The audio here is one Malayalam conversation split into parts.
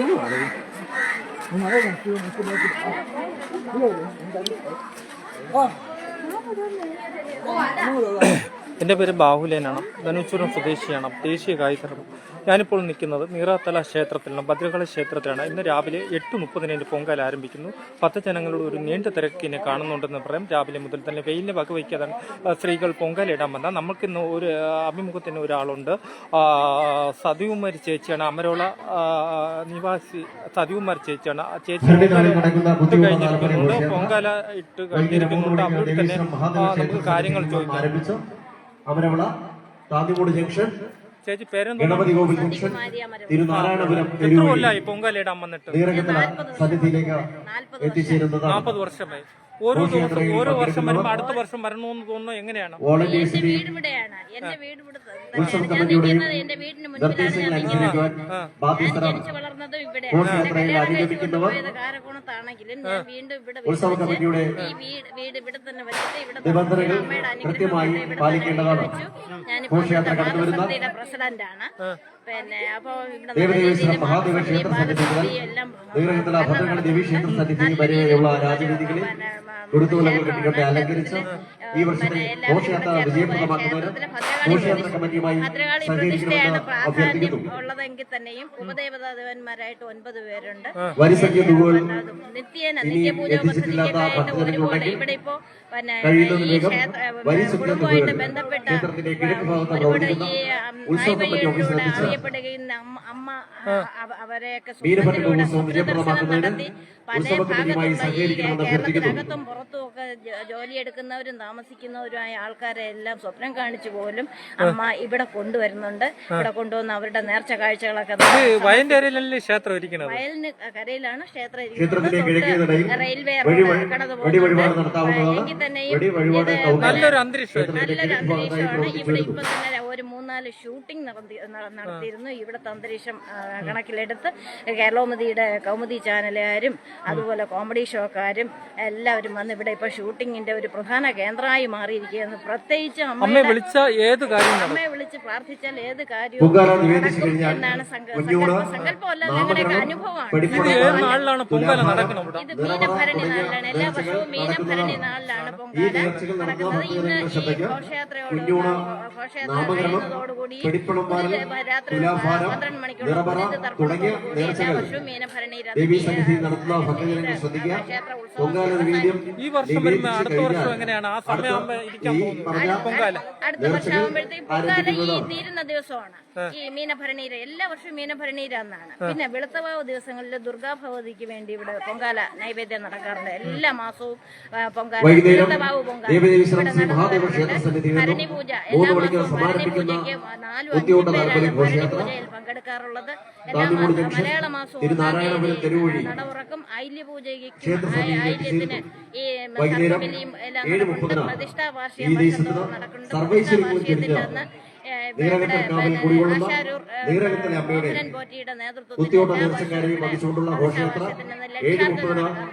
ကျမလေးဘယ်မှာလဲကျမကိုမကြည့်ဘူးလေဟောဘာလို့လဲဟောတာ എന്റെ പേര് ബാഹുലേനാണ്. ധനുച്ചൂരം സ്വദേശിയാണ്. ദേശീയ ഗായകരാണ് ഞാനിപ്പോൾ നിൽക്കുന്നത് നീറാത്തല ക്ഷേത്രത്തിലാണ് ഭദ്രകാളി ക്ഷേത്രത്തിലാണ്. ഇന്ന് രാവിലെ എട്ട് മുപ്പതിന് എന്റെ പൊങ്കാല ആരംഭിക്കുന്നു. പത്ത് ജനങ്ങളോട് ഒരു നീണ്ട തിരക്കിനെ കാണുന്നുണ്ടെന്ന് പറയാം. രാവിലെ മുതൽ തന്നെ വെയിലിനെ വകവയ്ക്കാതാണ് സ്ത്രീകൾ പൊങ്കാല ഇടാൻ നമുക്ക് നമുക്കിന്ന് ഒരു അഭിമുഖത്തിന് ഒരാളുണ്ട്. സതികുമാരി ചേച്ചിയാണ് അമരോള നിവാസി സതികുമാരി ചേച്ചിയാണ്. ചേച്ചി ഇട്ട് കഴിഞ്ഞിരിക്കുന്നുണ്ട്. പൊങ്കാല ഇട്ട് കഴിഞ്ഞിരിക്കുന്നുണ്ട്. അവരോട് തന്നെ നമുക്ക് കാര്യങ്ങൾ ചോദിക്കാം. അമരവിള താന്നിമൂട് ജംഗ്ഷൻ ചേച്ചി ഗണപതി കോവിൽ ജംഗ്ഷൻ തിരുനാരായണപുരം കൊല്ലായി വന്നിട്ട് സന്നിധിയിലേക്ക് എത്തിച്ചേരുന്നത് നാൽപ്പത് വർഷമായി. ഓരോ ദിവസം ഓരോ വർഷം വരുമ്പോ അടുത്ത വർഷം വരണമെന്ന് തോന്നുന്നു എങ്ങനെയാണ്? ഉത്സവ മുൻപിലാണ് നിർദ്ദേശങ്ങൾ അനുസരിക്കുവാൻ ബാധ്യസ്ഥരാണ്. ജനിച്ചു ഇവിടെ കാരക്കോണത്താണെങ്കിലും ഞാൻ വീണ്ടും ഇവിടെ ഈ വീട് വീട് ഇവിടെ തന്നെ വെച്ചിട്ട് ഇവിടെ നിബന്ധനകൾ അമ്മയുടെ അനുഗ്രഹം. ഞാനിപ്പോ പ്രസിഡന്റാണ് പിന്നെ അപ്പൊ ഇവിടെ എല്ലാം അലങ്കരിച്ച് ഈ വർഷത്തെ ഘോഷയാത്ര വിജയപ്രദമാക്കുന്നതിന് ഘോഷയാത്ര കമ്മിറ്റിയുമായി സഹകരിക്കണമെന്ന് പ്രതിഷ്ഠയാണ് പ്രാധാന്യം അഭ്യർത്ഥിക്കുന്നു. ഉള്ളതെങ്കിൽ തന്നെയും ഉപദേവതാദേവന്മാരായിട്ട് ഒൻപത് പേരുണ്ട്. വരിസംഖ്യ തുകകൾ നിത്യേന ഇനി നിത്യപൂജ എത്തിച്ചിട്ടില്ലാത്ത ഒരുപോലെ ഭക്തജനങ്ങളുണ്ടെങ്കിൽ ഇവിടെ ഇപ്പോ പിന്നെ കഴിയുന്നതും ഈ വേഗം ക്ഷേത്ര വരി സംഖ്യ കുടുംബമായിട്ട് തുകകൾ ബന്ധപ്പെട്ട ക്ഷേത്രത്തിന്റെ കിഴക്ക് ഭാഗത്ത് ഒരുപാട് പ്രവർത്തിക്കുന്ന ഈ നായ്വഴികളിലൂടെ അറിയപ്പെടുകയും അമ്മ അമ്മ അവ- അവരെയൊക്കെ വീരഭദ്ര ഉത്സവം വിജയപ്രദമാക്കുന്നതിന് നടത്തി പല ഉത്സവ കമ്മിറ്റിയുമായി ഭാഗത്തുള്ള ഈ സഹകരിക്കണമെന്ന് അഭ്യർത്ഥിക്കുന്നു കേരളത്തിനകത്തും പുറത്തും ഒക്കെ ജോ- ജോലിയെടുക്കുന്നവരും താമസിക്കുന്നവരുമായ ആൾക്കാരെ എല്ലാം സ്വപ്നം കാണിച്ചു പോലും അമ്മ ഇവിടെ കൊണ്ടുവരുന്നുണ്ട്. ഇവിടെ കൊണ്ടുവന്ന് അവരുടെ നേർച്ച കാഴ്ചകളൊക്കെ വയലിന് കരയിലാണ് ക്ഷേത്രം ഇരിക്കുന്നത്. റെയിൽവേ കടന്നു. നടത്താവുന്നതാണ്. എങ്കിൽ തന്നെയും നല്ലൊരു അന്തരീക്ഷമാണ്. ഇവിടെ ഇപ്പൊ തന്നെ ഒരു മൂന്നാൽ ഷൂട്ടിംഗ് നടത്തി നടത്തിയിരുന്നു. ഇവിടുത്തെ അന്തരീക്ഷം കണക്കിലെടുത്ത് കേരളോമതിയുടെ കൗമുദി ചാനലുകാരും അതുപോലെ കോമഡി ഷോക്കാരും എല്ലാവരും വന്ന് ഇവിടെ ഇപ്പൊ ഷൂട്ടിങ്ങിന്റെ ഒരു പ്രധാന കേന്ദ്രമായി മാറിയിരിക്കുകയാണ്. പ്രത്യേകിച്ച് അമ്മയെ വിളിച്ച ഏത് കാര്യം അമ്മയെ വിളിച്ച് പ്രാർത്ഥിച്ചാൽ ഏത് കാര്യവും എന്നാണ്. സങ്കല്പമല്ല ഞങ്ങളുടെയൊക്കെ അനുഭവമാണ്. ഇത് മീനഭരണി നാളിലാണ്. എല്ലാ വർഷവും മീനഭരണി നാളിലാണ് പൊങ്കാല നടക്കുന്നത്. ഇന്ന് ഈ ഘോഷയാത്രയോട് ഘോഷയാത്ര നാമകരണം തുലാഭാരം നിറപറ തുടങ്ങിയ നേർച്ചകൾ. മീനഭരണി ദേവീ സന്നിധി നടത്തുന്ന ഭക്തജനങ്ങൾ ശ്രദ്ധിക്കുക. പൊങ്കാല നിവേദ്യം ഈ വർഷം വരുമ്പോ അടുത്ത വർഷം എങ്ങനെയാണ്? ആ സമയമാകുമ്പോ ഇരിക്കാൻ പൊങ്കാല. അടുത്ത വർഷം ആകുമ്പോഴത്തേക്ക് പൊങ്കാല ഈ തീരുന്ന ദിവസമാണ്. ഈ മീനഭരണീര എല്ലാ വർഷവും മീനഭരണീര എന്നാണ് പിന്നെ വെളുത്തവാവ് ദിവസങ്ങളിൽ ദുർഗാ ഭഗവതിക്ക് വേണ്ടി ഇവിടെ പൊങ്കാല നൈവേദ്യം നടക്കാറുണ്ട്. എല്ലാ മാസവും പൊങ്കാല വെളുത്തവാവ് പൊങ്കാല. ഭരണി പൂജ എല്ലാ മാസവും ഭരണി പൂജയ്ക്ക് കുത്തിയോട്ട ഭരണി ഘോഷയാത്ര പങ്കെടുക്കാറുള്ളത് ജംഗ്ഷൻ തിരുനാരായണപുരം തെരുവഴി നട ഐല്യ പൂജയ്ക്ക് ക്ഷേത്ര സന്നിധിയിൽ ഐല്യത്തിന് ഈ വൈകുന്നേരം ഏഴ്. മുപ്പതിനാണ് പ്രതിഷ്ഠാ ഈ വാർഷികം ദേശത്ത് വർഷത്തോറും നടക്കുന്നുണ്ട്. സർവൈശ്വര്യം പ്രതിഷ്ഠാ ആശാരൂർ, പോറ്റിയുടെ നേതൃത്വത്തിൽ കുത്തിയോട്ട എല്ലാ നേർച്ചക്കാരെയും വഹിച്ചുകൊണ്ടുള്ള ഘോഷയാത്ര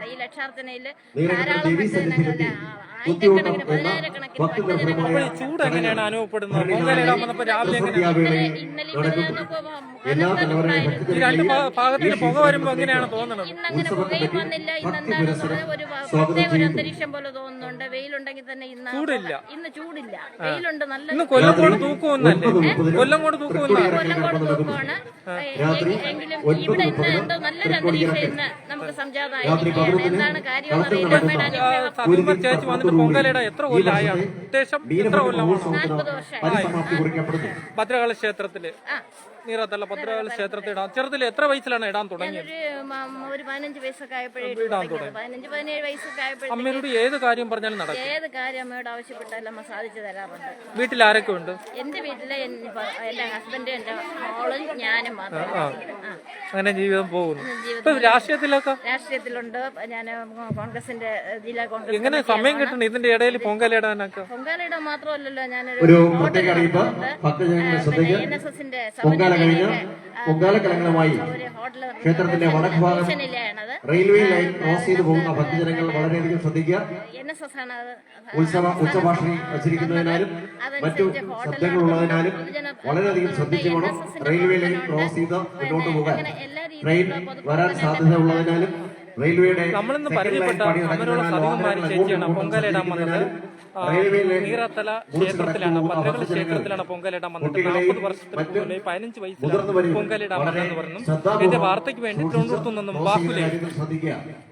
ഈ ലക്ഷാർത്ഥനയിൽ ധാരാളം ദേവീ ആയിരക്കണക്കിന് പതിനായിരക്കണക്കിന് അനുഭവപ്പെടുന്നത്. പൊങ്കാല വന്നപ്പോ രാവിലെ എങ്ങനെ ഇന്നലെ പുക വരുമ്പോ എങ്ങനെയാണ് തോന്നുന്നത് ഇന്നങ്ങനെ പുകയും വന്നില്ല. ഇന്നെന്താണ് ഒരു പ്രത്യേക ഒരു അന്തരീക്ഷം പോലെ തോന്നുന്നുണ്ട് വെയിലുണ്ടെങ്കിൽ തന്നെ ഇന്ന് ചൂടില്ല. ഇന്ന് ചൂടില്ല. വെയിലുണ്ട് നല്ല കൊല്ലം കൊല്ലംകോട് തൂക്കമൊന്നല്ലേ കൊല്ലംകോട് കൊല്ലം കൊണ്ട് തൂക്കമാണ്. രാത്രി എങ്കിലും ഇവിടെ ഇന്ന് എന്തോ നല്ലൊരു അന്തരീക്ഷം ഇന്ന് നമുക്ക് എന്താണ് കാര്യം എത്ര എത്ര കൊല്ലമാണ് ഭദ്രകാളി ക്ഷേത്രത്തിൽ. ആ. നീറത്തല്ല ഭദ്രകാളി ക്ഷേത്രത്തിൽ ഇടാൻ ചെറുതിൽ എത്ര വയസ്സിലാണ് ഇടാൻ തുടങ്ങിയത്? ഒരു പതിനഞ്ച് വയസ്സൊക്കെ ആയപ്പോഴേ അമ്മയോട് ഏത് കാര്യം പറഞ്ഞാലും നടക്കും? ഏത് കാര്യം അമ്മയോട് ആവശ്യപ്പെട്ടാലും അമ്മ സാധിച്ചു തരാറുണ്ട്. വീട്ടിൽ ആരൊക്കെ ഉണ്ട്? എന്റെ വീട്ടിലെ എന്റെ ഹസ്ബൻഡും എന്റെ മോളും ഞാനും മാത്രം ആ. അങ്ങനെ ജീവിതം പോകുന്നു. ഇപ്പൊ രാഷ്ട്രീയത്തിലൊക്കെ? രാഷ്ട്രീയത്തിലുണ്ട്. ഞാൻ കോൺഗ്രസിന്റെ ജില്ലാ കോൺഗ്രസ് എങ്ങനെ സമയം കിട്ടണം ഇതിന്റെ ഇടയിൽ പൊങ്കാല ഇടാനൊക്കെ പൊങ്കാലയുടെ മാത്രമല്ലല്ലോ ഞാനൊരു എൻ എസ് എസിന്റെ ക്ഷേത്രത്തിന്റെ വടക്ക് ഭാഗം റെയിൽവേ ലൈൻ ക്രോസ് ചെയ്തു പോകുന്ന ഭക്തജനങ്ങൾ വളരെയധികം ശ്രദ്ധിക്കുക. ഉത്സവ ഉച്ചഭാഷണി വച്ചിരിക്കുന്നതിനാലും മറ്റു ശബ്ദങ്ങളുള്ളതിനാലും വളരെയധികം ശ്രദ്ധിച്ചു വേണം. റെയിൽവേ ലൈൻ ക്രോസ് ചെയ്ത് മുന്നോട്ട് പോകാൻ. ട്രെയിൻ വരാൻ സാധ്യത ഉള്ളതിനാലും റെയിൽവേയുടെ നമ്മളിന്ന് പരിചയപ്പെട്ട പണി അമരോള നടക്കുന്നതിനാൽ സതികുമാരി ചേച്ചിയാണ് അങ്ങോട്ടും പൊങ്കാലയിടാൻ വന്നത്. നീറാത്തല ക്ഷേത്രത്തിലാണ്. കടക്കുന്ന ക്ഷേത്രത്തിലാണ് പൊങ്കലിടാൻ വന്നത്. നാൽപ്പത് വർഷത്തിന് മുന്നേ പതിനഞ്ച് വയസ്സിലാണ് പൊങ്കലിടാൻ വന്നതെന്ന് പറഞ്ഞു എന്റെ വാർത്തയ്ക്ക് വേണ്ടി തിരുവനന്തപുരത്തു നിന്നും ക്രോസ്